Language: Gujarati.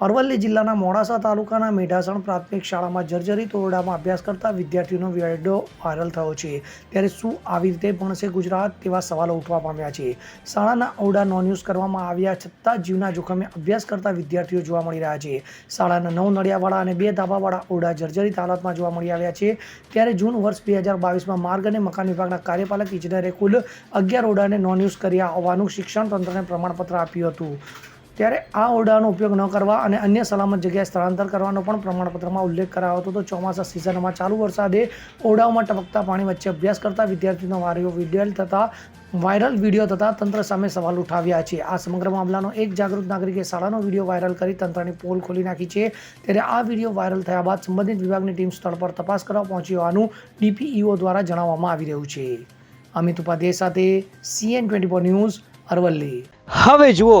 અરવલ્લી જિલ્લાના મોડાસા તાલુકાના મેઢાસણ પ્રાથમિક શાળામાં જર્જરિત ઓરડામાં અભ્યાસ કરતા વિદ્યાર્થીઓનો વીડિયો વાયરલ થયો છે. ત્યારે શું આવી રીતે ભણશે ગુજરાત તેવા સવાલો ઉઠવા પામ્યા છે. શાળાના ઓરડા નોન યુઝ કરવામાં આવ્યા છતાં જીવના જોખમે અભ્યાસ કરતા વિદ્યાર્થીઓ જોવા મળી રહ્યા છે. શાળાના નવ નળિયાવાળા અને બે ધાબાવાળા ઓરડા જર્જરિત હાલતમાં જોવા મળી આવ્યા છે. ત્યારે જૂન વર્ષ બે હજાર બાવીસમાં માર્ગ અને મકાન વિભાગના કાર્યપાલક ઇજનેરે કુલ અગિયાર ઓરડાને નોન યુઝ કર્યા હોવાનું શિક્ષણ તંત્રને પ્રમાણપત્ર આપ્યું હતું. ત્યારે આ ઓરડાનો ઉપયોગ ન કરવા અને અન્ય સલામત જગ્યાએ સ્થળાંતર કરવાનો પણ પ્રમાણપત્રમાં ઉલ્લેખ કરાયો હતો. તો ચોમાસા સિઝનમાં ચાલુ વરસાદે ઓરડાઓમાં ટપકતા પાણી વચ્ચે અભ્યાસ કરતા વિદ્યાર્થીઓનો વારીઓ વીડિયો થતા વાયરલ વીડિયો થતા તંત્ર સામે સવાલ ઉઠાવ્યા છે. આ સમગ્ર મામલાનો એક જાગૃત નાગરિકે શાળાનો વીડિયો વાયરલ કરી તંત્રની પોલ ખોલી નાખી છે. ત્યારે આ વીડિયો વાયરલ થયા બાદ સંબંધિત વિભાગની ટીમ સ્થળ પર તપાસ કરવા પહોંચી હોવાનું ડીપીઈઓ દ્વારા જણાવવામાં આવી રહ્યું છે. અમિત ઉપાધ્યાય સાથે CN twenty four news Aravalli. હવે જુઓ